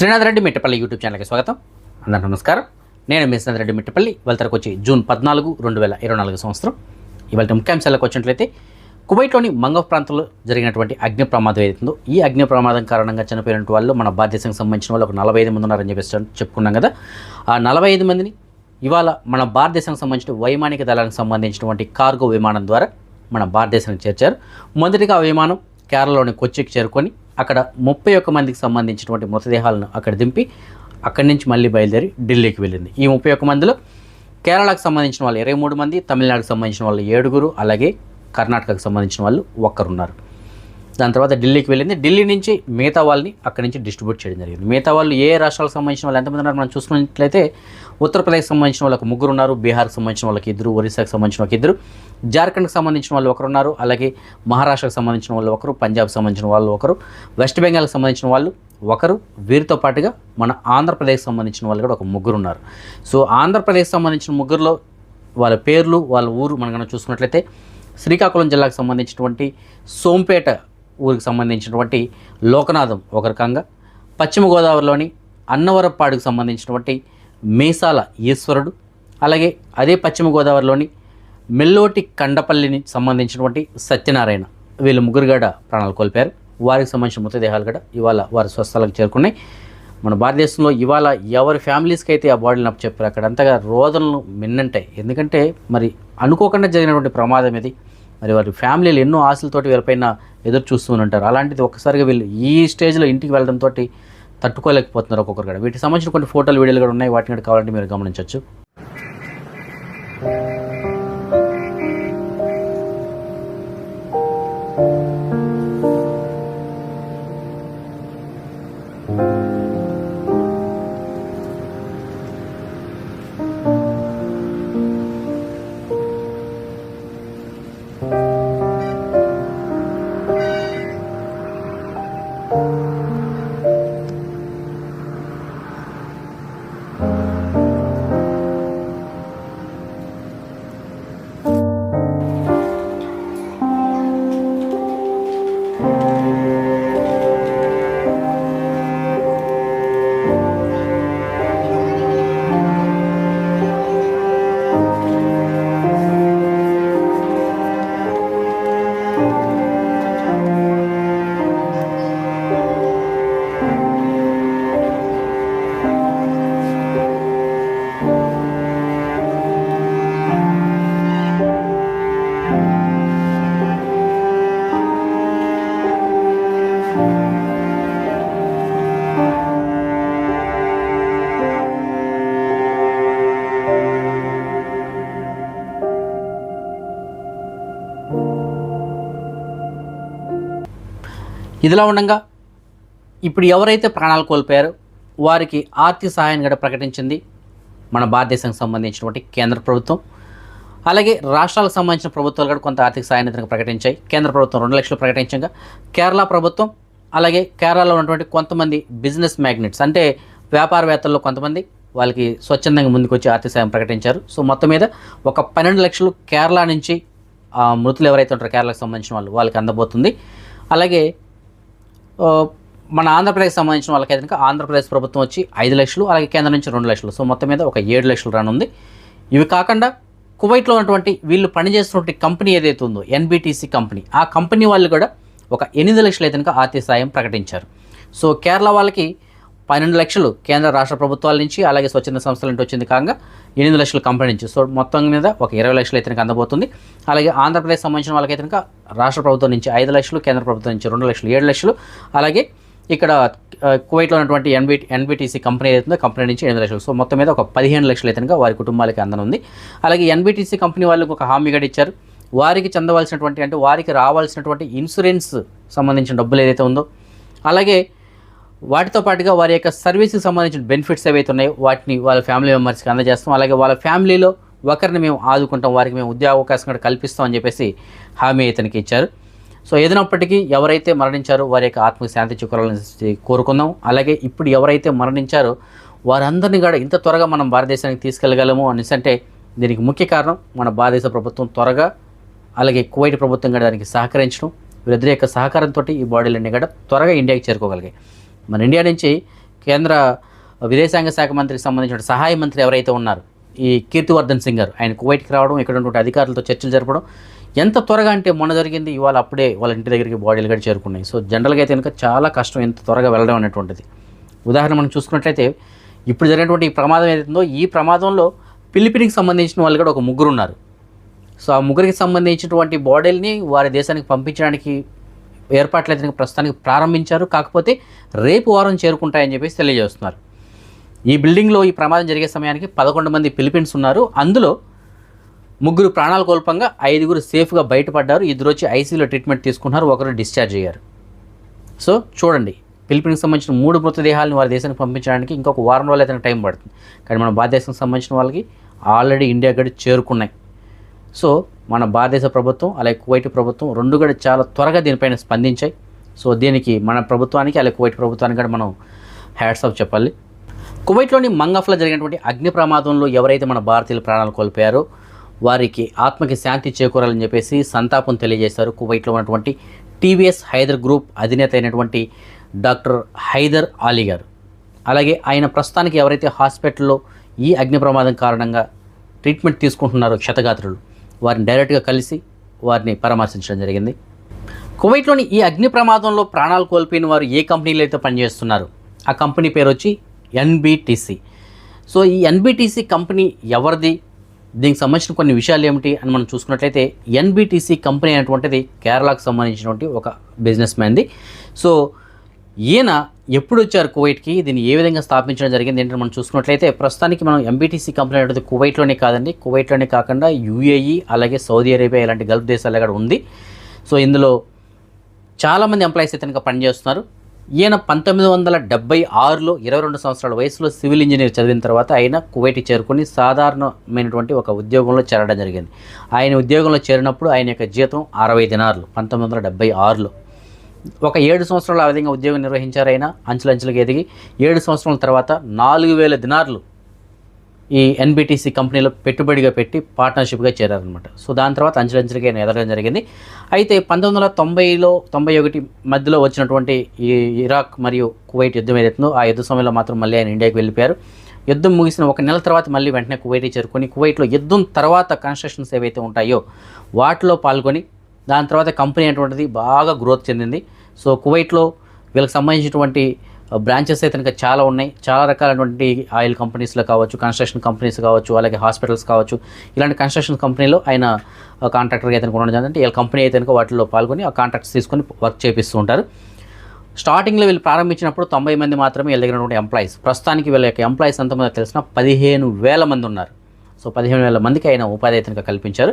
Srinath Reddy Mittapalli YouTube ఛానల్కి స్వాగతం. అందరూ నమస్కారం. నేను మీ శ్రీనాథ్ రెడ్డి మిట్టపల్లి. ఇవాళకు వచ్చి జూన్ పద్నాలుగు రెండు వేల ఇరవై నాలుగు సంవత్సరం. ఇవాళ ముఖ్యాంశాలకు వచ్చినట్లయితే కువైట్లోని మంగఫ్ ప్రాంతంలో జరిగినటువంటి అగ్ని ప్రమాదం ఏదైతుందో ఈ అగ్ని ప్రమాదం కారణంగా చనిపోయినటువంటి వాళ్ళు మన భారతదేశానికి సంబంధించిన వాళ్ళు ఒక నలభై ఐదు మంది ఉన్నారని చెప్పేసి చెప్పుకున్నాం కదా. ఆ నలభై ఐదు మందిని ఇవాళ మన భారతదేశానికి సంబంధించిన వైమానిక దళానికి సంబంధించినటువంటి కార్గో విమానం ద్వారా మన భారతదేశానికి చేర్చారు. మొదటిగా ఆ విమానం కేరళలోని కొచ్చికి చేరుకొని అక్కడ ముప్పై ఒక్క మందికి సంబంధించినటువంటి మృతదేహాలను అక్కడ దింపి అక్కడి నుంచి మళ్ళీ బయలుదేరి ఢిల్లీకి వెళ్ళింది. ఈ ముప్పై ఒక్క మందిలో కేరళకు సంబంధించిన వాళ్ళు ఇరవై మూడు మంది తమిళనాడుకు సంబంధించిన వాళ్ళు ఏడుగురు అలాగే కర్ణాటకకు సంబంధించిన వాళ్ళు ఒక్కరున్నారు. దాని తర్వాత ఢిల్లీకి వెళ్ళింది. ఢిల్లీ నుంచి మిగతా వాళ్ళని అక్కడి నుంచి డిస్ట్రిబ్యూట్ చేయడం జరిగింది. మిగతా వాళ్ళు ఏ రాష్ట్రాలకు సంబంధించిన వాళ్ళు ఎంతమంది ఉన్నారు మనం చూసుకున్నట్లయితే ఉత్తరప్రదేశ్కి సంబంధించిన వాళ్ళకి ముగ్గురు ఉన్నారు బీహార్కి సంబంధించిన వాళ్ళకి ఇద్దరు ఒరిస్సాకి సంబంధించిన వాళ్ళకి ఇద్దరు జార్ఖండ్కి సంబంధించిన వాళ్ళు ఒకరు ఉన్నారు అలాగే మహారాష్ట్రకు సంబంధించిన వాళ్ళు ఒకరు పంజాబ్కి సంబంధించిన వాళ్ళు ఒకరు వెస్ట్ బెంగాల్కి సంబంధించిన వాళ్ళు ఒకరు. వీరితో పాటుగా మన ఆంధ్రప్రదేశ్కి సంబంధించిన వాళ్ళు కూడా ఒక ముగ్గురు ఉన్నారు సో ఆంధ్రప్రదేశ్కి సంబంధించిన ముగ్గురులో వాళ్ళ పేర్లు వాళ్ళ ఊరు మనం కనుక చూసుకున్నట్లయితే శ్రీకాకుళం జిల్లాకు సంబంధించినటువంటి సోంపేట ఊరికి సంబంధించినటువంటి లోకనాథం ఒకరికంగా పశ్చిమ గోదావరిలోని అన్నవరపాడుకు సంబంధించినటువంటి మేసాల ఈశ్వరుడు అలాగే అదే పశ్చిమ గోదావరిలోని మెల్లోటి కండపల్లిని సంబంధించినటువంటి సత్యనారాయణ. వీళ్ళు ముగ్గురు గడ ప్రాణాలు కోల్పోయారు. వారికి సంబంధించిన మృతదేహాలు కూడా ఇవాళ వారి స్వస్థలకు చేరుకున్నాయి. మన భారతదేశంలో ఇవాళ ఎవరి ఫ్యామిలీస్కి అయితే ఆ బాడీని చెప్పారు అక్కడ అంతగా రోదనలు మిన్నంటాయి. ఎందుకంటే మరి అనుకోకుండా జరిగినటువంటి ప్రమాదం ఇది. మరి వారి ఫ్యామిలీలు ఎన్నో ఆశలతోటి వీళ్ళపైన ఎదురు చూస్తూ ఉంటారు. అలాంటిది ఒక్కసారిగా వీళ్ళు ఈ స్టేజ్లో ఇంటికి వెళ్ళడంతో తట్టుకోలేకపోతున్నారు ఒక్కొక్కరు కూడా. వీటికి సంబంధించిన కొన్ని ఫోటోలు వీడియోలు కూడా ఉన్నాయి. వాటిని కూడా కావాలంటే మీరు గమనించవచ్చు. ఇదిలా ఉండగా. ఇప్పుడు ఎవరైతే ప్రాణాలు కోల్పోయారో వారికి ఆర్థిక సహాయాన్ని కూడా ప్రకటించింది మన భారతదేశానికి సంబంధించినటువంటి కేంద్ర ప్రభుత్వం. అలాగే రాష్ట్రాలకు సంబంధించిన ప్రభుత్వాలు కూడా కొంత ఆర్థిక సహాయాన్ని ప్రకటించాయి. కేంద్ర ప్రభుత్వం రెండు లక్షలు ప్రకటించగా. కేరళ ప్రభుత్వం అలాగే కేరళలో ఉన్నటువంటి కొంతమంది బిజినెస్ మ్యాగ్నెట్స్ అంటే వ్యాపారవేత్తల్లో కొంతమంది వాళ్ళకి స్వచ్ఛందంగా ముందుకొచ్చి ఆర్థిక సాయం ప్రకటించారు. సో మొత్తం మీద ఒక పన్నెండు లక్షలు కేరళ నుంచి మృతులు ఎవరైతే ఉంటారో కేరళకు సంబంధించిన వాళ్ళు వాళ్ళకి అందబోతుంది. అలాగే మన ఆంధ్రప్రదేశ్ సంబంధించిన వాళ్ళకైతే కనుక ఆంధ్రప్రదేశ్ ప్రభుత్వం వచ్చి ఐదు లక్షలు అలాగే కేంద్రం నుంచి రెండు లక్షలు. సో మొత్తం మీద ఒక ఏడు లక్షలు రానుంది. ఇవి కాకుండా కువైట్లో ఉన్నటువంటి వీళ్ళు పనిచేస్తున్నటువంటి కంపెనీ ఏదైతే ఉందో ఎన్బిటిసి కంపెనీ ఆ కంపెనీ వాళ్ళు కూడా ఒక ఎనిమిది లక్షలు అయితే కనుక ఆర్థిక సాయం ప్రకటించారు. సో కేరళ వాళ్ళకి పన్నెండు లక్షలు కేంద్ర రాష్ట్ర ప్రభుత్వాల నుంచి అలాగే స్వచ్ఛంద సంస్థల నుంచి వచ్చింది కాగా ఎనిమిది లక్షలు కంపెనీ నుంచి. సో మొత్తం మీద ఒక ఇరవై లక్షలు అయితే అందబోతుంది. అలాగే ఆంధ్రప్రదేశ్ సంబంధించిన వాళ్ళకైతే కనుక రాష్ట్ర ప్రభుత్వం నుంచి ఐదు లక్షలు కేంద్ర ప్రభుత్వం నుంచి రెండు లక్షలు ఏడు లక్షలు. అలాగే ఇక్కడ కువైట్లో ఉన్నటువంటి ఎన్బి ఎన్బిటీసీ కంపెనీ ఏదైతుందో కంపెనీ నుంచి ఎనిమిది లక్షలు. సో మొత్తం మీద ఒక పదిహేను లక్షలు అయితే వారి కుటుంబాలకి అందనుంది అలాగే ఎన్బిటీసీ కంపెనీ వాళ్ళకి ఒక హామీ కూడా ఇచ్చారు. వారికి చెందవలసినటువంటి అంటే వారికి రావాల్సినటువంటి ఇన్సూరెన్స్ సంబంధించిన డబ్బులు ఏదైతే ఉందో అలాగే వాటితో పాటుగా వారి యొక్క సర్వీస్కి సంబంధించిన బెనిఫిట్స్ ఏవైతే ఉన్నాయో వాటిని వాళ్ళ ఫ్యామిలీ మెంబర్స్కి అందజేస్తాం. అలాగే వాళ్ళ ఫ్యామిలీలో ఒకరిని మేము ఆదుకుంటాం వారికి మేము ఉద్యోగ అవకాశం కూడా కల్పిస్తాం అని చెప్పేసి హామీ ఇతనికి ఇచ్చారు. సో ఏదైనప్పటికీ ఎవరైతే మరణించారో వారి యొక్క ఆత్మకు శాంతి చేకూరాలని కోరుకుందాం. అలాగే ఇప్పుడు ఎవరైతే మరణించారో వారందరినీ కూడా ఇంత త్వరగా మనం భారతదేశానికి తీసుకెళ్ళగలము అనేసి అంటే దీనికి ముఖ్య కారణం మన భారతదేశ ప్రభుత్వం త్వరగా అలాగే కువైట్ ప్రభుత్వం కూడా దానికి సహకరించడం. వీరిద్దరి యొక్క సహకారంతో ఈ బాడీలన్నీ కూడా త్వరగా ఇండియాకి చేరుకోగలిగాయి. మన ఇండియా నుంచి కేంద్ర విదేశాంగ శాఖ మంత్రికి సంబంధించిన సహాయ మంత్రి ఎవరైతే ఉన్నారు ఈ కీర్తివర్ధన్ సింగ్ గారు ఆయన కువైట్కి రావడం ఇక్కడ ఉన్నటువంటి అధికారులతో చర్చలు జరపడం ఎంత త్వరగా అంటే మొన్న జరిగింది ఇవాళ అప్పుడే వాళ్ళ ఇంటి దగ్గరికి బాడీలు కూడా చేరుకున్నాయి. సో జనరల్గా అయితే కనుక చాలా కష్టం ఎంత త్వరగా వెళ్ళడం అనేటువంటిది. ఉదాహరణ మనం చూసుకున్నట్లయితే ఇప్పుడు జరిగినటువంటి ఈ ప్రమాదం ఏదైతుందో ఈ ప్రమాదంలో పిలిపినికి సంబంధించిన వాళ్ళు కూడా ఒక ముగ్గురు ఉన్నారు. సో ఆ ముగ్గురికి సంబంధించినటువంటి బాడీల్ని వారి దేశానికి పంపించడానికి ఏర్పాట్లు అయితే ప్రస్తుతానికి ప్రారంభించారు. కాకపోతే రేపు వారం చేరుకుంటాయని చెప్పేసి తెలియజేస్తున్నారు. ఈ బిల్డింగ్లో ఈ ప్రమాదం జరిగే సమయానికి పదకొండు మంది పిలిపిన్స్ ఉన్నారు. అందులో ముగ్గురు ప్రాణాలు కోల్పంగా ఐదుగురు సేఫ్గా బయటపడ్డారు. ఇద్దరు వచ్చి ఐసీయూలో ట్రీట్మెంట్ తీసుకున్నారు. ఒకరు డిశ్చార్జ్ అయ్యారు. సో చూడండి. పిలిపిన్స్కి సంబంధించిన మూడు మృతదేహాలను వారి దేశానికి పంపించడానికి ఇంకొక వారం రోజులు అయితే టైం పడుతుంది. కానీ మన భారతదేశం సంబంధించిన వాళ్ళకి ఆల్రెడీ ఇండియా గడి చేరుకున్నాయి. సో మన భారతదేశ ప్రభుత్వం అలాగే కువైట్ ప్రభుత్వం రెండు కూడా చాలా త్వరగా దీనిపైన స్పందించాయి. సో దీనికి మన ప్రభుత్వానికి అలాగే కువైట్ ప్రభుత్వానికి కూడా మనం హ్యాట్స్ ఆఫ్ చెప్పాలి. కువైట్లోని మంగఫ్లో జరిగినటువంటి అగ్ని ప్రమాదంలో ఎవరైతే మన భారతీయులు ప్రాణాలు కోల్పోయారో వారికి ఆత్మకి శాంతి చేకూరాలని చెప్పేసి సంతాపం తెలియజేశారు కువైట్లో ఉన్నటువంటి టీవీఎస్ హైదర్ గ్రూప్ అధినేత అయినటువంటి డాక్టర్ హైదర్ అలీ గారు. అలాగే ఆయన ప్రస్తుతానికి ఎవరైతే హాస్పిటల్లో ఈ అగ్ని ప్రమాదం కారణంగా ట్రీట్మెంట్ తీసుకుంటున్నారో క్షతగాత్రులు వారిని డైరెక్ట్గా కలిసి వారిని పరామర్శించడం జరిగింది. కువైట్లోని ఈ అగ్ని ప్రమాదంలో ప్రాణాలు కోల్పోయిన వారు ఏ కంపెనీలో అయితే పనిచేస్తున్నారు ఆ కంపెనీ పేరు వచ్చి ఎన్బిటిసి. సో ఈ ఎన్బిటిసి కంపెనీ ఎవరిది? దీనికి సంబంధించిన కొన్ని విషయాలు ఏమిటి అని మనం చూసుకున్నట్లయితే ఎన్బిటిసి కంపెనీ అనేటువంటిది కేరళకు సంబంధించినటువంటి ఒక బిజినెస్ మ్యాన్ది. సో ఈయన ఎప్పుడు వచ్చారు కువైట్కి? దీన్ని ఏ విధంగా స్థాపించడం జరిగింది ఏంటంటే మనం చూసుకున్నట్లయితే ప్రస్తుతానికి మనం ఎంబీటీసీ కంపెనీ అనేది కువైట్లోనే కాదండి. కువైట్లోనే కాకుండా యూఏఈ అలాగే సౌదీ అరేబియా ఇలాంటి గల్ఫ్ దేశాల్లో కూడా ఉంది. సో ఇందులో చాలామంది ఎంప్లాయీస్ అయితే కనుక పనిచేస్తున్నారు. ఈయన పంతొమ్మిది వందల డెబ్బై ఆరులో ఇరవై రెండు సంవత్సరాల వయసులో సివిల్ ఇంజనీర్ చదివిన తర్వాత ఆయన కువైట్కి చేరుకుని సాధారణమైనటువంటి ఒక ఉద్యోగంలో చేరడం జరిగింది. ఆయన ఉద్యోగంలో చేరినప్పుడు ఆయన యొక్క జీతం అరవై దినారులు పంతొమ్మిది వందల డెబ్బై ఆరులో. ఒక ఏడు సంవత్సరాలు ఆ విధంగా ఉద్యోగం నిర్వహించారైనా ఆయన ఎదిగి ఏడు సంవత్సరాల తర్వాత నాలుగు వేల దినార్లు ఈ ఎన్బిటిసి కంపెనీలో పెట్టుబడిగా పెట్టి పార్ట్నర్షిప్గా చేరారనమాట సో దాని తర్వాత అంచెలంచెలుగా ఆయన ఎదగడం జరిగింది. అయితే పంతొమ్మిది వందల తొంభైలో తొంభై ఒకటి మధ్యలో వచ్చినటువంటి ఈ ఇరాక్ మరియు కువైట్ యుద్ధం ఏదైతుందో ఆ యుద్ధ సమయంలో మాత్రం మళ్ళీ ఆయన ఇండియాకి వెళ్ళిపోయారు. యుద్ధం ముగిసిన ఒక నెల తర్వాత మళ్ళీ వెంటనే కువైట్ చేరుకొని కువైట్లో యుద్ధం తర్వాత కన్స్ట్రక్షన్స్ ఏవైతే ఉంటాయో వాటిలో పాల్గొని దాని తర్వాత కంపెనీ అనేటువంటిది బాగా గ్రోత్ చెందింది. సో కువైట్లో వీళ్ళకి సంబంధించినటువంటి బ్రాంచెస్ అయితే కనుక చాలా ఉన్నాయి. చాలా రకాలైనటువంటి ఆయిల్ కంపెనీస్లో కావచ్చు కన్స్ట్రక్షన్ కంపెనీస్ కావచ్చు అలాగే హాస్పిటల్స్ కావచ్చు ఇలాంటి కన్స్ట్రక్షన్ కంపెనీలో ఆయన కాంట్రాక్టర్గా అయితే ఉండడం జరిగింది. వీళ్ళ కంపెనీ అయితే కనుక వాటిలో పాల్గొని ఆ కాంట్రాక్ట్స్ తీసుకొని వర్క్ చేపిస్తూ ఉంటారు. స్టార్టింగ్లో వీళ్ళు ప్రారంభించినప్పుడు తొంభై మంది మాత్రమే వీళ్ళ దగ్గర ఉన్నటువంటి ఎంప్లాయీస్ ప్రస్తుతానికి వీళ్ళ యొక్క ఎంప్లాయీస్ ఎంతమంది తెలిసిన పదిహేను వేల మంది ఉన్నారు. సో పదిహేను వేల మందికి ఆయన ఉపాధి అయితే కల్పించారు.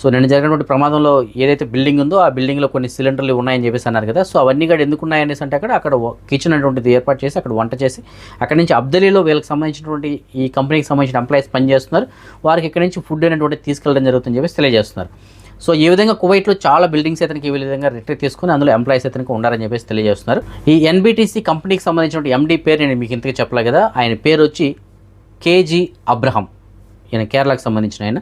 సో నేను జరిగినటువంటి ప్రమాదంలో ఏదైతే బిల్డింగ్ ఉందో ఆ బిల్డింగ్లో కొన్ని సిలిండర్లు ఉన్నాయని చెప్పేసి అన్నారు కదా. సో అవన్నీ కూడా ఎందుకు ఉన్నాయనేసి అంటే అక్కడ అక్కడ కిచెన్ అటువంటిది ఏర్పాటు చేసి అక్కడ వంట చేసి అక్కడ నుంచి అబ్దలీలో వీళ్ళకి సంబంధించినటువంటి ఈ కంపెనీకి సంబంధించిన ఎంప్లాయీస్ పనిచేస్తున్నారు. వారికి ఇక్కడ నుంచి ఫుడ్ అనేటువంటి తీసుకెళ్ళడం జరుగుతుందని చెప్పేసి తెలియజేస్తున్నారు. సో ఈ విధంగా కువైట్లో చాలా బిల్డింగ్స్ అయితే ఈ విధంగా రిట్రీట్ తీసుకుని అందులో ఎంప్లాయీస్ అయితే ఉండాలని చెప్పేసి తెలియజేస్తున్నారు. ఈ ఎన్బిటిసి కంపెనీకి సంబంధించిన ఎండీ పేరు నేను మీకు ఇంతగా చెప్పలే కదా. ఆయన పేరు వచ్చి కేజీ అబ్రహం. ఈయన కేరళకు సంబంధించిన ఆయన.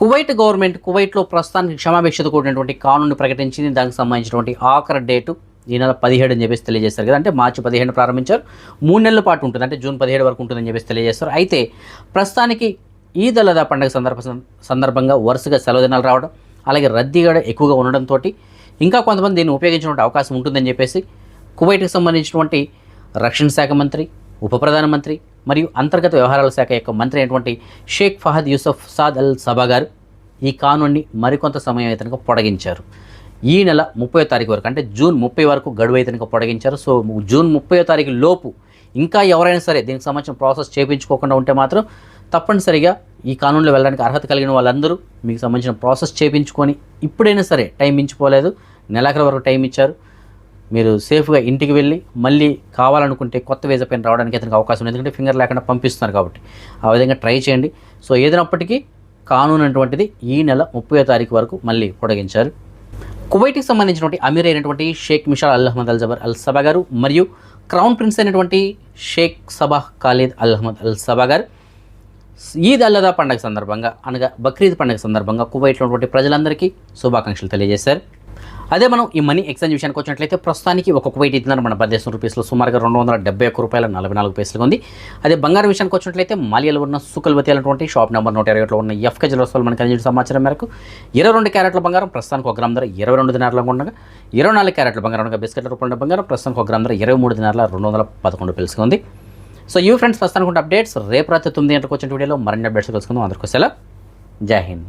కువైట్ గవర్నమెంట్ కువైట్లో ప్రస్తుతానికి క్షమాభిక్షత కూడినటువంటి కానూన్ ప్రకటించింది. దానికి సంబంధించినటువంటి ఆఖరి డేటు ఈ నెల పదిహేడు అని చెప్పేసి తెలియజేస్తారు కదా. అంటే మార్చి పదిహేడు ప్రారంభించారు. మూడు నెలల పాటు ఉంటుంది. అంటే జూన్ పదిహేడు వరకు ఉంటుందని చెప్పేసి తెలియజేస్తారు. అయితే ప్రస్తుతానికి ఈద్ అల్లదా పండుగ సందర్భ సందర్భంగా వరుసగా సెలవు దినాలు రావడం అలాగే రద్దీ కూడా ఎక్కువగా ఉండడంతో ఇంకా కొంతమంది దీన్ని ఉపయోగించినటువంటి అవకాశం ఉంటుందని చెప్పేసి కువైట్కి సంబంధించినటువంటి రక్షణ శాఖ మంత్రి ఉప ప్రధానమంత్రి మరియు అంతర్గత వ్యవహారాల శాఖ యొక్క మంత్రి అయినటువంటి షేక్ ఫహద్ యూసఫ్ సాద్ అల్ సబా గారు ఈ కానూన్ని మరికొంత సమయం అయితే పొడగించారు. ఈ నెల ముప్పై తారీఖు వరకు అంటే జూన్ ముప్పై వరకు గడువు అయితే పొడగించారు. సో జూన్ ముప్పై తారీఖు లోపు ఇంకా ఎవరైనా సరే దీనికి సంబంధించిన ప్రాసెస్ చేయించుకోకుండా ఉంటే మాత్రం తప్పనిసరిగా ఈ కానూన్లో వెళ్ళడానికి అర్హత కలిగిన వాళ్ళందరూ మీకు సంబంధించిన ప్రాసెస్ చేయించుకొని ఇప్పుడైనా సరే టైం మించిపోలేదు. నెలాఖరు వరకు టైం ఇచ్చారు. మీరు సేఫ్గా ఇంటికి వెళ్ళి మళ్ళీ కావాలనుకుంటే కొత్త వీసా పైన రావడానికి అతనికి అవకాశం ఉంది. ఎందుకంటే ఫింగర్ లేకుండా పంపిస్తున్నారు కాబట్టి. ఆ విధంగా ట్రై చేయండి. సో ఏదైనప్పటికీ కానూన్ అటువంటిది ఈ నెల ముప్పై తారీఖు వరకు మళ్ళీ పొడిగించారు. కువైట్కి సంబంధించినటువంటి అమీర్ అయినటువంటి Sheikh Mishal Al Ahmad Al Jaber Al Sabah గారు మరియు క్రౌన్ ప్రిన్స్ అయినటువంటి షేక్ సబాహ్ ఖాలీద్ అల్ అహ్మద్ అల్ సబా గారు ఈద్ అల్లదా పండుగ సందర్భంగా అనగా బక్రీద్ పండుగ సందర్భంగా కువైట్లో ఉన్నటువంటి ప్రజలందరికీ శుభాకాంక్షలు తెలియజేశారు. అదే మనం ఈ మనీ ఎక్స్చేంజ్ విషయానికి వచ్చినట్లయితే ప్రస్తుతానికి ఒక కువైట్ ఇద్దరు మన భారతదేశం రూపీస్లో సుమారుగా రెండు వందల డెబ్బై ఒక్క రూపాయల నలభై నాలుగు పైసలుగా ఉంది. అదే బంగారం విషయానికి వచ్చినట్లయితే మాలియాలో ఉన్న సుకల్వతి అనేటువంటి షాప్ నెంబర్ నూట ఇరవై ఉన్న ఎఫ్కే జ్యువెల్స్ వాళ్ళు మనకు అందించిన సమాచారం మేరకు ఇరవై రెండు క్యారెట్ల బంగారం ప్రస్తుతానికి ఒక గ్రామ్ ధర ఇరవై రెండు దినారులు ఉండగా ఇరవై నాలుగు క్యారెట్ల బంగారం ఉండగా బిస్కెట్ల రూపంలో బంగారం ప్రస్తుతానికి ఒక గ్రామ్ ధర ఇరవై మూడు దినారుల రెండు వందల పదకొండు పైసలుగా ఉంది. సో ఇవి ఫ్రెండ్స్ ప్రస్తుతానికి అప్డేట్స్ రేపు రాత్రి తొమ్మిది గంటలకు వచ్చిన వీడియోలో మరిన్ని అప్డేట్స్ తెలుసుకుందాం. అందరికీ సెలవు. జై హింద్.